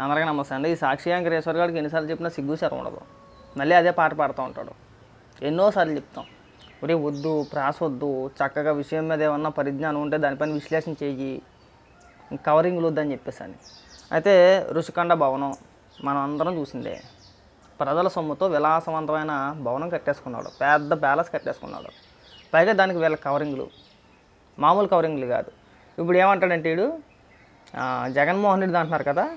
అందరికీ నమస్తే అండి. ఈ సాక్షి వెంకటేశ్వర గారికి ఎన్నిసార్లు చెప్పినా సిగ్గు సరం ఉండదు. మళ్ళీ అదే పాట పాడుతూ ఉంటాడు. ఎన్నోసార్లు చెప్తాం. ఒరే వద్దు ప్రాస వద్దు చక్కగా విషయం మీద ఏమన్నా పరిజ్ఞానం ఉంటే దానిపైన విశ్లేషణ చెయ్యి కవరింగ్లు వద్దని చెప్పేసాను. అయితే ఋషికొండ భవనం మనం అందరం చూసిందే. ప్రజల సొమ్ముతో విలాసవంతమైన భవనం కట్టేసుకున్నాడు. పెద్ద ప్యాలెస్ కట్టేసుకున్నాడు. పైగా దానికి వీళ్ళ కవరింగ్లు. మామూలు కవరింగ్లు కాదు. ఇప్పుడు ఏమంటాడంటే వీడు జగన్మోహన్ రెడ్డి అంటున్నారు కదా?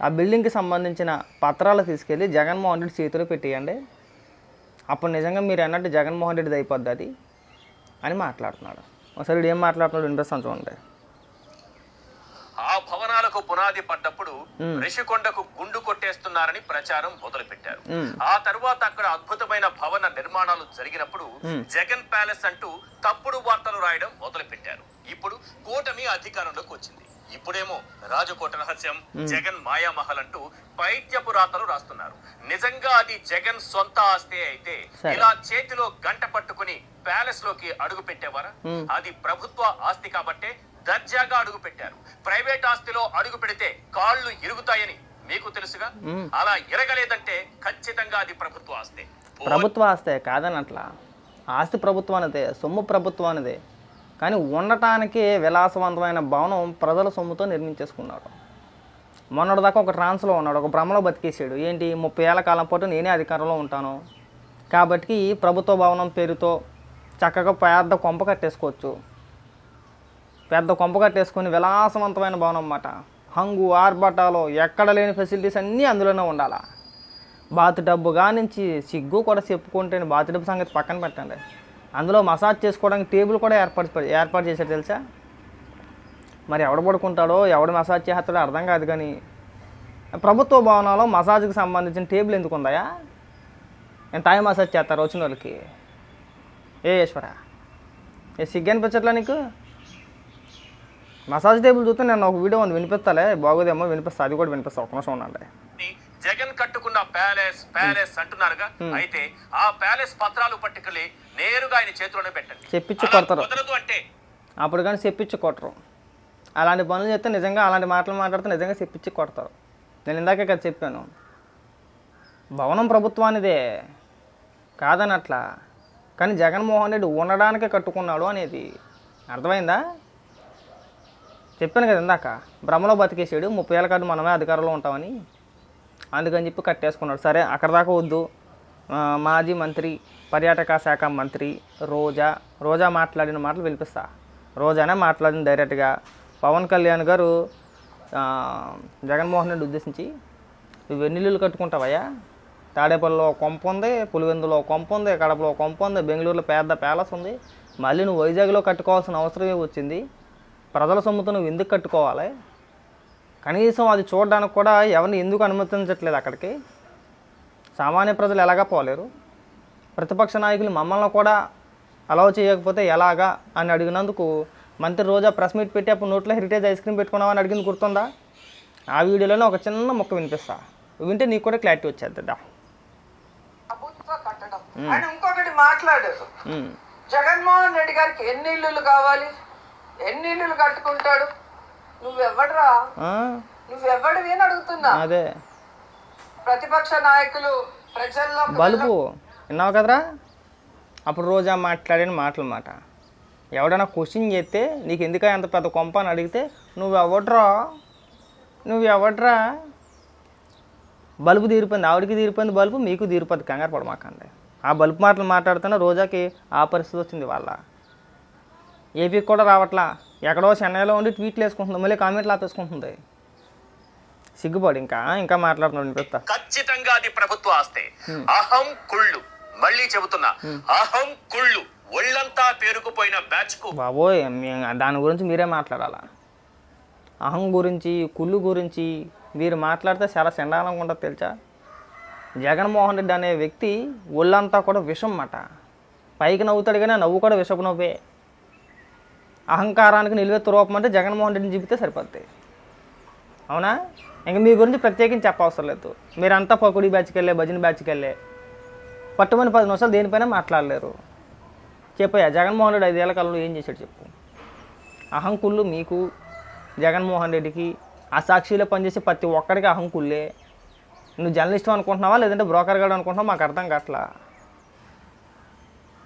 ఆ బిల్డింగ్కి సంబంధించిన పత్రాలు తీసుకెళ్ళి జగన్మోహన్ రెడ్డి చేతిలో పెట్టేయండి. అప్పుడు నిజంగా మీరు అన్నట్టు జగన్మోహన్ రెడ్డిది అయిపోద్ది అది అని మాట్లాడుతున్నాడు. ఒకసారి ఏం మాట్లాడుతున్నాడు వినిపిస్తాను చూడండి ఆ భవనాలకు పునాది పడ్డప్పుడు రిషికొండకు గుండు కొట్టేస్తున్నారని ప్రచారం మొదలుపెట్టారు. ఆ తరువాత అక్కడ అద్భుతమైన భవన నిర్మాణాలు జరిగినప్పుడు జగన్ ప్యాలెస్ అంటూ తప్పుడు వార్తలు రాయడం మొదలుపెట్టారు. ఇప్పుడు కూటమి అధికారంలోకి వచ్చింది. ఇప్పుడేమో రాజకోట రహస్యం జగన్ మాయామహల్ అంటూ పైత్యపు రాతలు రాస్తున్నారు. నిజంగా అది జగన్ సొంత ఆస్తే అయితే. ఇలా చేతిలో గంట పట్టుకుని ప్యాలెస్లోకి అడుగు పెట్టేవారా? అది ప్రభుత్వ ఆస్తి కాబట్టే దర్జాగా అడుగు పెట్టారు. ప్రైవేట్ ఆస్తిలో అడుగు పెడితే కాళ్ళు ఇరుగుతాయని మీకు తెలుసుగా? అలా ఇరగలేదంటే ఖచ్చితంగా అది ప్రభుత్వ ఆస్తి. ప్రభుత్వ ఆస్తే కాదని అట్లా ఆస్తి ప్రభుత్వానిదే సొమ్ము ప్రభుత్వానిదే. కానీ ఉండటానికి విలాసవంతమైన భవనం ప్రజల సొమ్ముతో నిర్మించేసుకున్నాడు మొన్నటిదాకా ఒక ట్రాన్స్లో ఉన్నాడు ఒక భ్రమలో బతికేసాడు ఏంటి? ముప్పై ఏళ్ళ కాలం పాటు నేనే అధికారంలో ఉంటాను. కాబట్టి ఈ ప్రభుత్వ భవనం పేరుతో చక్కగా పెద్ద కొంప కట్టేసుకోవచ్చు. పెద్ద కొంప కట్టేసుకొని విలాసవంతమైన భవనం అన్నమాట. హంగు ఆర్భటాలు ఎక్కడ లేని ఫెసిలిటీస్ అన్నీ అందులోనే ఉండాలా? బాత్ డబ్బు కానించి సిగ్గు కూడా చెప్పుకుంటే బాత్ డబ్బు సంగతి పక్కన పెట్టండి. అందులో మసాజ్ చేసుకోవడానికి టేబుల్ కూడా ఏర్పాటు ఏర్పాటు చేశారు తెలుసా? మరి ఎవడు పడుకుంటాడో ఎవడు మసాజ్ చేస్తాడో అర్థం కాదు కానీ ప్రభుత్వ భవనంలో మసాజ్కి సంబంధించిన టేబుల్ ఎందుకు ఉందాయా నేను తాయి మసాజ్ చేస్తారు వచ్చిన వాళ్ళకి? ఏ ఈశ్వర? ఏ సిగ్గు అనిపించట్లా నీకు? మసాజ్ టేబుల్ చూస్తే నేను ఒక వీడియో ఉంది వినిపిస్తాలే బాగోదేమో వినిపిస్తా అది కూడా వినిపిస్తా ఒక నిమిషం ఉండండి. జగన్ కట్టుకున్న ప్యాలెస్ ప్యాలెస్ అంటున్నారుగా అయితే ఆ ప్యాలెస్ పత్రాలు పట్టుకెళ్ళి నేరుగా ఆయన చేతిలోనే పెట్టండి. చెప్పించి కొడతారు. కుదరదు అంటే. అప్పుడు కానీ చెప్పించి కొట్టరు. అలాంటి పనులు చేస్తే నిజంగా అలాంటి మాటలు మాట్లాడితే నిజంగా చెప్పించి కొడతారు. నేను ఇందాకే కదా చెప్పాను. భవనం ప్రభుత్వానిదే కాదని అట్లా కానీ జగన్మోహన్ రెడ్డి ఉండడానికే కట్టుకున్నాడు అనేది అర్థమైందా? చెప్పాను కదా ఇందాక. భ్రమలో బతికేసాడు ముప్పై ఏళ్ళ కాదు మనమే అధికారంలో ఉంటామని. అందుకని చెప్పి కట్టేసుకున్నాడు. సరే అక్కడ దాకా వద్దు. మాజీ మంత్రి పర్యాటక శాఖ మంత్రి రోజా రోజా మాట్లాడిన మాటలు వినిపిస్తా. రోజానే మాట్లాడిన డైరెక్ట్గా. పవన్ కళ్యాణ్ గారు జగన్మోహన్ రెడ్డి ఉద్దేశించి నువ్వు కట్టుకుంటావయ్యా. తాడేపల్లిలో ఒక కొంప ఉంది పులివెందులో ఒక కొంప ఉంది కడపలో ఒక కొంప ఉంది బెంగళూరులో పెద్ద ప్యాలెస్ ఉంది. మళ్ళీ నువ్వు వైజాగ్లో కట్టుకోవాల్సిన అవసరమే వచ్చింది? ప్రజల సొమ్ముతో నువ్వు ఎందుకు కట్టుకోవాలి? కనీసం అది చూడడానికి కూడా ఎవరిని ఎందుకు అనుమతించట్లేదు అక్కడికి? సామాన్య ప్రజలు ఎలాగా పోలేరు? ప్రతిపక్ష నాయకులు మమ్మల్ని కూడా అలౌ చేయకపోతే ఎలాగా అని అడిగినందుకు మంత్రి రోజా ప్రెస్ మీట్ పెట్టి అప్పుడు నోట్లో హెరిటేజ్ ఐస్ క్రీమ్ పెట్టుకున్నావని అడిగింది గుర్తుందా? ఆ వీడియోలోనే ఒక చిన్న ముక్క వినిపిస్తా. వింటే నీకు కూడా క్లారిటీ వచ్చేద్దా ఆయన ఇంకొకటి మాట్లాడారు. జగన్మోహన్ రెడ్డి గారికి ఎన్ని ఇల్లులు కావాలి? ఎన్ని ఇల్లులు కట్టుకుంటాడు? నువ్వెవడరా? నువ్వెవడివి అని అడుగుతున్నా. అదే. ప్రతిపక్ష నాయకులు ప్రజల్లో బలుపు. విన్నావు కదరా? అప్పుడు రోజా మాట్లాడిన మాటలు మాట. ఎవడైనా క్వశ్చన్ చేస్తే నీకు ఎందుక ఎంత పెద్ద కొంప అని అడిగితే నువ్వు ఎవడ్రా? నువ్వు ఎవడ్రా? బల్బు తీరిపోయింది. ఆవిడకి తీరిపోయింది బల్బు మీకు తీరిపోద్ది. కంగారు పడమాకండి. ఆ బల్బు మాటలు మాట్లాడుతున్న రోజాకి ఆ పరిస్థితి వచ్చింది వాళ్ళ. ఏపీకి కూడా రావట్లా. ఎక్కడో చెన్నైలో ఉండి ట్వీట్లు వేసుకుంటుంది మళ్ళీ కామెంట్లు ఆపేసుకుంటుంది. సిగ్గుపడి ఇంకా. ఇంకా మాట్లాడుతున్నాడు ఖచ్చితంగా అది ప్రభుత్వ ఆస్తే. అహం కుళ్ళు. మళ్ళీ చెబుతున్నా అహం కుళ్ళు ఒళ్ళంతా పేరుకుపోయిన బ్యాచ్కు బాబోయ్ దాని గురించి మీరే మాట్లాడాలా? అహం గురించి కుళ్ళు గురించి మీరు మాట్లాడితే చాలా చండాలంగా ఉంటుంది తెలుసా? జగన్మోహన్ రెడ్డి అనే వ్యక్తి ఒళ్ళంతా కూడా విషం మాట పైకి నవ్వుతాడు కానీ నవ్వు కూడా విషపు నవ్వే. అహంకారానికి నిలువెత్తు రూపం అంటే జగన్మోహన్ రెడ్డిని చెబితే సరిపోద్ది. అవునా? ఇంక మీ గురించి ప్రత్యేకించి చెప్పవసరం లేదు. మీరంతా పకుడి బ్యాచ్కి వెళ్ళే భజన బ్యాచ్కి వెళ్ళే పట్టుమని పది నిమిషాలు దేనిపైన మాట్లాడలేరు. చెప్పయ్యా జగన్మోహన్ రెడ్డి ఐదేళ్ళ కాలంలో ఏం చేశాడు చెప్పు. అహంకుళ్ళు మీకు జగన్మోహన్ రెడ్డికి ఆ సాక్షిలో పనిచేసే ప్రతి ఒక్కడికి అహంకుళ్ళే. నువ్వు జర్నలిస్ట్ అనుకుంటున్నావా లేదంటే బ్రోకర్ గాడు అనుకుంటున్నావా మాకు అర్థం కావట్లా?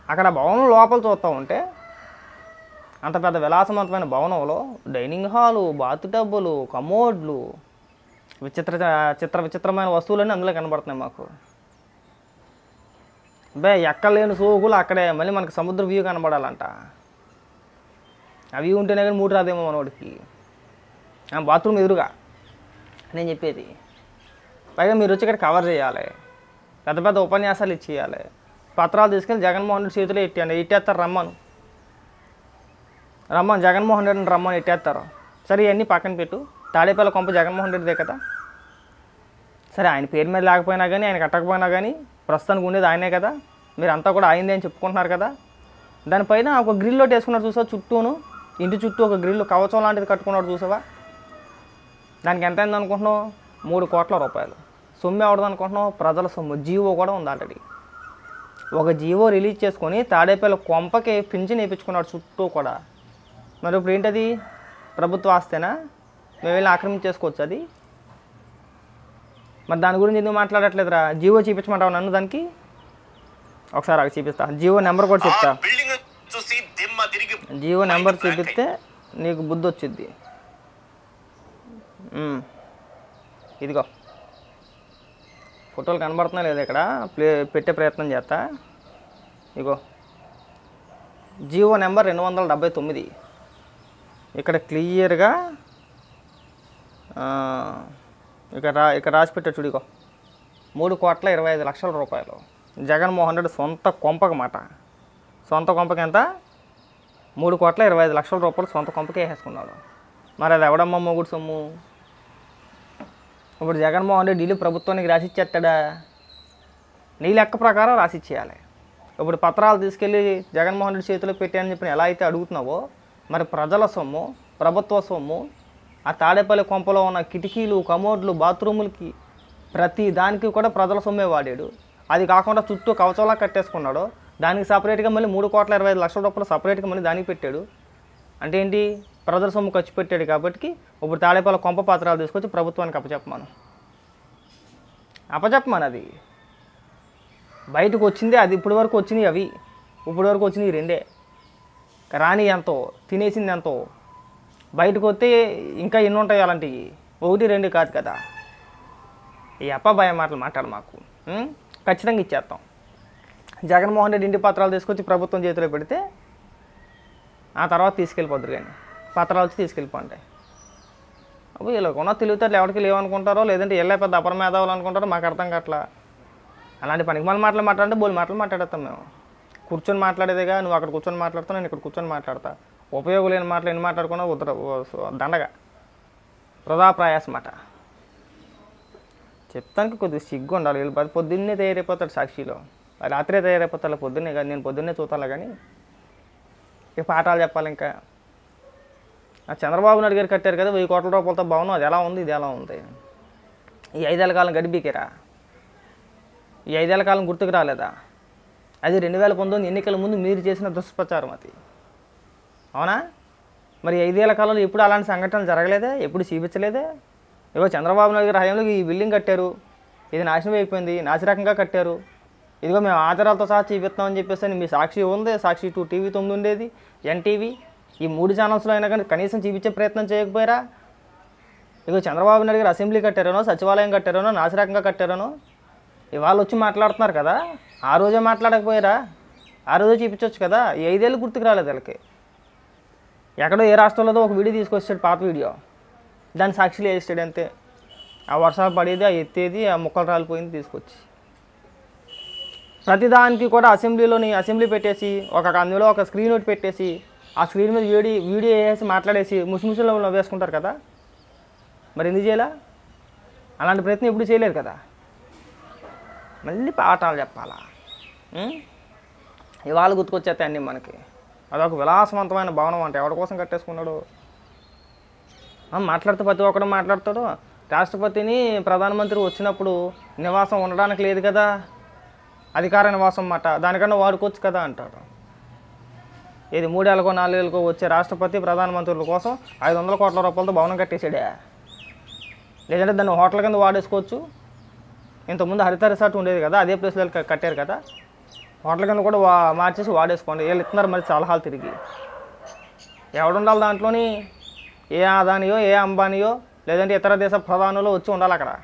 అక్కడ భవనం లోపల చూస్తూ ఉంటే అంత పెద్ద విలాసవంతమైన భవనంలో డైనింగ్ హాలు బాత్ టబ్బులు కమోడ్లు విచిత్ర చిత్ర విచిత్రమైన వస్తువులన్నీ అందులో కనబడుతున్నాయి మాకు. బే ఎక్కలేని సోకులు అక్కడే. మళ్ళీ మనకు సముద్ర వ్యూ కనబడాలంట. ఆ వ్యూ ఉంటేనే కానీ మూడు రాదేమో మనోడికి. ఆ బాత్రూమ్ ఎదురుగా. నేను చెప్పేది. పైగా మీరు వచ్చి ఇక్కడ కవర్ చేయాలి. పెద్ద పెద్ద ఉపన్యాసాలు ఇచ్చేయాలి. పత్రాలు తీసుకెళ్ళి జగన్మోహన్ రెడ్డి చేతిలో ఎట్టండి ఎట్టేస్తారు రమ్మను. రమ్మను. జగన్మోహన్ రెడ్డిని రమ్మని. ఎట్టేస్తారు. సరే ఇవన్నీ పక్కన పెట్టు. తాడేపల్లి కొంప జగన్మోహన్ రెడ్డిదే కదా. సరే ఆయన పేరు మీద లేకపోయినా కానీ ఆయన కట్టకపోయినా కానీ ప్రస్తుతానికి ఉండేది ఆయనే కదా. మీరు అంతా కూడా ఆయనదే అని చెప్పుకుంటున్నారు కదా. దానిపైన ఒక గ్రిల్ ఒకటి వేసుకున్నారు చూసావా? చుట్టూను. ఇంటి చుట్టూ ఒక గ్రిల్ కవచం లాంటిది కట్టుకున్నాడు చూసావా? దానికి ఎంత అయింది అనుకుంటున్నావు? మూడు కోట్ల రూపాయలు. సొమ్ము ఎవడదు అనుకుంటున్నావు? ప్రజల సొమ్ము. జీవో కూడా ఉంది ఆల్రెడీ. ఒక జీవో రిలీజ్ చేసుకొని తాడేపల్లి కొంపకి పింఛన్ వేయించుకున్నాడు చుట్టూ కూడా. మరి ఇప్పుడు ఏంటది? ప్రభుత్వ ఆస్తేనా? మేము వెళ్ళి ఆక్రమించేసుకోవచ్చు అది? మరి దాని గురించి ఎందుకు మాట్లాడట్లేదురా? జీవో చూపించమంటావు నన్ను దానికి? ఒకసారి అవి చూపిస్తా. జీవో నెంబర్ కూడా చెప్తా. జీవో నెంబర్ చూపిస్తే నీకు బుద్ధి వచ్చింది ఇదిగో. ఫోటోలు కనబడుతున్నా లేదా ఇక్కడ? ప్లే పెట్టే ప్రయత్నం చేస్తా. ఇగో జీవో నెంబర్ రెండు వందల డెబ్బై తొమ్మిది. ఇక్కడ క్లియర్గా ఇక రా ఇక్కడ రాసి పెట్టా చూడిగో మూడు కోట్ల ఇరవై ఐదు లక్షల రూపాయలు. జగన్మోహన్ రెడ్డి సొంత కొంపకమాట సొంత కొంపకి ఎంత? మూడు కోట్ల ఇరవై ఐదు లక్షల రూపాయలు సొంత కొంపకే వేసేసుకున్నాడు మరి అది ఎవడమ్మా మొగుడు సొమ్ము? ఇప్పుడు జగన్మోహన్ రెడ్డి ఇల్లు ప్రభుత్వానికి రాసిచ్చేస్తాడా? నీ లెక్క ప్రకారం రాసిచ్చేయాలి. ఇప్పుడు పత్రాలు తీసుకెళ్ళి జగన్మోహన్ రెడ్డి చేతిలో పెట్టాయని చెప్పి ఎలా అయితే అడుగుతున్నావో మరి ప్రజల సొమ్ము ప్రభుత్వ సొమ్ము ఆ తాడేపల్లి కొంపలో ఉన్న కిటికీలు కమోడ్లు బాత్రూములకి ప్రతి దానికి కూడా ప్రజల సొమ్మే వాడాడు. అది కాకుండా చుట్టూ కవచంలా కట్టేసుకున్నాడు. దానికి సపరేట్గా మళ్ళీ మూడు కోట్ల ఇరవై ఐదు లక్షల రూపాయలు సపరేట్గా మళ్ళీ దానికి పెట్టాడు. అంటే ఏంటి? ప్రజల సొమ్ము ఖర్చు పెట్టాడు కాబట్టి ఇప్పుడు తాడేపల్లి కొంప పాత్రాలు తీసుకొచ్చి ప్రభుత్వానికి అప్పచెప్పమాను. అప్పచెప్పమను అది. బయటకు వచ్చిందే అది ఇప్పటి వరకు వచ్చినాయి అవి. ఇప్పటి వరకు వచ్చినాయి రెండే. రాని ఎంతో తినేసింది ఎంతో. బయటకు వస్తే ఇంకా ఎన్ని ఉంటాయి అలాంటివి ఒకటి రెండు కాదు కదా. ఈ అప్ప భయం మాటలు మాట్లాడు మాకు. ఖచ్చితంగా ఇచ్చేస్తాం. జగన్మోహన్ రెడ్డి ఇంటి పత్రాలు తీసుకొచ్చి ప్రభుత్వం చేతిలో పెడితే ఆ తర్వాత తీసుకెళ్ళిపోద్దురు కానీ. పత్రాలు వచ్చి తీసుకెళ్ళిపోండి. అప్పుడు వీళ్ళకి ఉన్న తెలివితేటలు ఎవరికి లేవనుకుంటారో లేదంటే వెళ్ళే పెద్ద అపర మేధావులు అనుకుంటారో మాకు అర్థం కావట్లా. అలాంటి పనికి మళ్ళీ మాటలు మాట్లాడితే బోల్ మాటలు మాట్లాడతాం మేము. కూర్చొని మాట్లాడేదేగా నువ్వు అక్కడ కూర్చొని మాట్లాడుతావు నేను ఇక్కడ కూర్చొని మాట్లాడతా. ఉపయోగం లేని మాటలు ఎన్ని మాట్లాడుకున్నా ఉద్ర దండగా. వృధాప్రయాస మాట చెప్తానికి కొద్దిగా సిగ్గు ఉండాలి వీళ్ళు పొద్దున్నే తయారైపోతాడు సాక్షిలో. రాత్రే తయారైపోతాడు పొద్దున్నే కానీ నేను పొద్దున్నే చూస్తాను కానీ. ఇక పాఠాలు చెప్పాలి ఇంకా. ఆ చంద్రబాబు నాయుడు గారు కట్టారు కదా వెయ్యి కోట్ల రూపాయలతో భవనం. అది ఎలా ఉంది? ఇది ఎలా ఉంది? ఈ ఐదేళ్ళ కాలం గడిపికిరా ఈ ఐదేళ్ళ కాలం గుర్తుకు రాలేదా? అది రెండు వేల పంతొమ్మిది ఎన్నికల ముందు మీరు చేసిన దుష్ప్రచారం అది. అవునా? మరి ఐదేళ్ళ కాలంలో ఎప్పుడు అలాంటి సంఘటనలు జరగలేదే? ఎప్పుడు చూపించలేదే? ఇగో చంద్రబాబు నాయుడు గారి హయాంలో ఈ బిల్డింగ్ కట్టారు. ఇది నాశనం అయిపోయింది. నాసిరకంగా కట్టారు. ఇదిగో మేము ఆధారాలతో సహా చూపిస్తామని చెప్పేసి అని మీ సాక్షి ఉంది. సాక్షి టూ టీవీ తొమ్మిది ఉండేది. ఎన్టీవీ. ఈ మూడు ఛానల్స్లో అయినా కానీ కనీసం చూపించే ప్రయత్నం చేయకపోయారా? ఇగో చంద్రబాబు నాయుడు గారు అసెంబ్లీ కట్టారనో సచివాలయం కట్టారనో నాసిరకంగా కట్టారనో ఇవాళ వచ్చి మాట్లాడుతున్నారు కదా? ఆ రోజే మాట్లాడకపోయారా? ఆ రోజే చూపించవచ్చు కదా? ఈ ఐదేళ్ళు గుర్తుకు రాలేదు వీళ్ళకి. ఎక్కడో ఏ రాష్ట్రంలో ఒక వీడియో తీసుకొచ్చాడు పాత వీడియో. దాన్ని సాక్షిలో వేసాడు అంతే. ఆ వర్షాలు పడేది ఆ ఎత్తేది ఆ ముక్కలు రాలిపోయింది తీసుకొచ్చి. ప్రతిదానికి కూడా అసెంబ్లీలోని అసెంబ్లీ పెట్టేసి ఒక అందులో ఒక స్క్రీన్ ఒకటి పెట్టేసి ఆ స్క్రీన్ మీద వీడియో వీడియో వేసి మాట్లాడేసి ముసిముసిలో నవ్వేసుకుంటారు కదా. మరి ఎందుకు చేయాలా? అలాంటి ప్రయత్నం ఎప్పుడు చేయలేరు కదా. మళ్ళీ పాఠాలు చెప్పాలా? ఇవాళ గుర్తుకొచ్చేస్తాయండి మనకి. అదొక విలాసవంతమైన భవనం అంటే. ఎవరి కోసం కట్టేసుకున్నాడు? మాట్లాడితే మాట్లాడుతూ ప్రతి ఒక్కడు మాట్లాడతాడు. రాష్ట్రపతిని ప్రధానమంత్రి వచ్చినప్పుడు నివాసం ఉండడానికి లేదు కదా? అధికార నివాసం మాట దానికన్నా వాడుకోవచ్చు కదా అంటాడు. ఇది మూడేళ్ళకో నాలుగేళ్ళకో వచ్చే రాష్ట్రపతి ప్రధానమంత్రుల కోసం ఐదు వందల కోట్ల రూపాయలతో భవనం కట్టేసాడే లేదంటే దాన్ని హోటల్ కింద వాడేసుకోవచ్చు. ఇంతకుముందు హరిత రిసార్ట్ ఉండేది కదా అదే ప్లేస్లో కట్టారు కదా. హోటల్ కింద కూడా వా మార్చేసి వాడేసుకోండి. వీళ్ళు ఇస్తున్నారు మరి సలహాలు తిరిగి. ఎవడుండాలి దాంట్లోని? ఏ ఆదానియో ఏ అంబానీయో లేదంటే ఇతర దేశ ప్రధానులు వచ్చి ఉండాలి అక్కడ.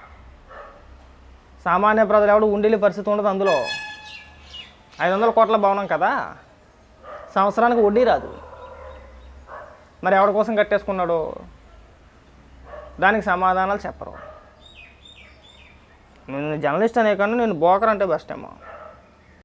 సామాన్య ప్రజలు ఎవడు ఉండిలే పరిస్థితి ఉండదు అందులో. ఐదు వందల కోట్ల భవనం కదా. సంవత్సరానికి వడ్డీ రాదు. మరి ఎవరి కోసం కట్టేసుకున్నాడు? దానికి సమాధానాలు చెప్పరు. నేను జర్నలిస్ట్ అనే కన్నా నేను బోకర్ అంటే బెస్ట్ ఏమో.